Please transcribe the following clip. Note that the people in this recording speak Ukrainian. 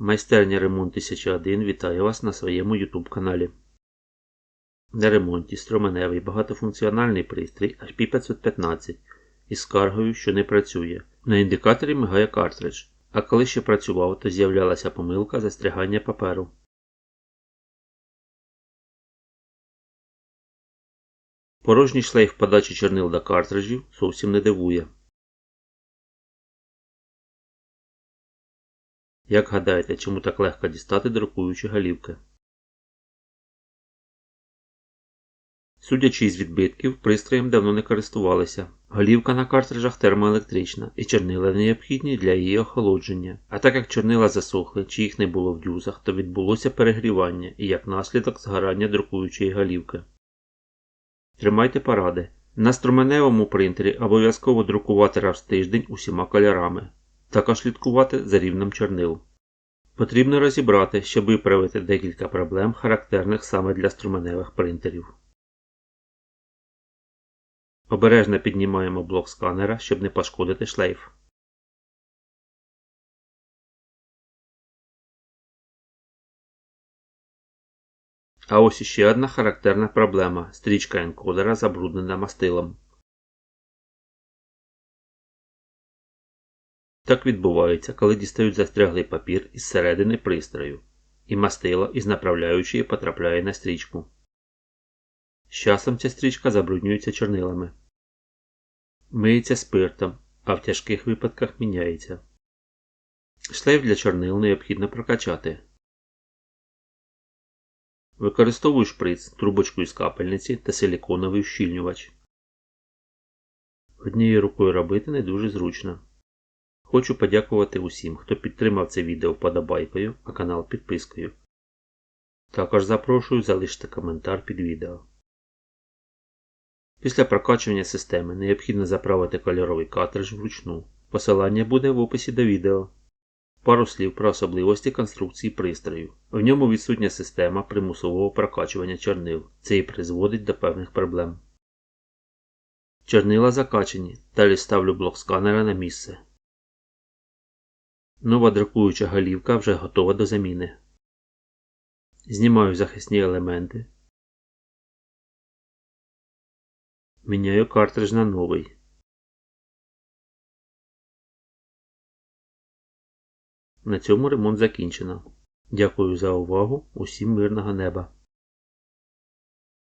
Майстерня ремонт 1001 вітає вас на своєму YouTube каналі. На ремонті строменевий багатофункціональний пристрій HP515 із скаргою, що не працює. На індикаторі мигає картридж, а коли ще працював, то з'являлася помилка застрягання паперу. Порожній шлейф подачі чорнил до картриджів зовсім не дивує. Як гадаєте, чому так легко дістати друкуючі голівки? Судячи із відбитків, пристроєм давно не користувалися. Голівка на картриджах термоелектрична і чорнила необхідні для її охолодження. А так як чорнила засохли чи їх не було в дюзах, то відбулося перегрівання і як наслідок згорання друкуючої голівки. Тримайте поради. На струменевому принтері обов'язково друкувати раз в тиждень усіма кольорами. Також слідкувати за рівнем чорнил. Потрібно розібрати, щоб виправити декілька проблем, характерних саме для струменевих принтерів. Обережно піднімаємо блок сканера, щоб не пошкодити шлейф. А ось іще одна характерна проблема стрічка енкодера забруднена мастилом. Так відбувається, коли дістають застряглий папір із середини пристрою, і мастило із направляючої потрапляє на стрічку. З часом ця стрічка забруднюється чорнилами. Миється спиртом, а в тяжких випадках міняється. Шлейф для чорнил необхідно прокачати. Використовую шприц, трубочку із капельниці та силіконовий вщільнювач. Однією рукою робити не дуже зручно. Хочу подякувати усім, хто підтримав це відео вподобайкою, а канал підпискою. Також запрошую залишити коментар під відео. Після прокачування системи необхідно заправити кольоровий картридж вручну. Посилання буде в описі до відео. Пару слів про особливості конструкції пристрою. В ньому відсутня система примусового прокачування чорнил. Це і призводить до певних проблем. Чорнила закачені. Далі ставлю блок сканера на місце. Нова друкуюча голівка вже готова до заміни. Знімаю захисні елементи. Міняю картридж на новий. На цьому ремонт закінчено. Дякую за увагу. Усім мирного неба!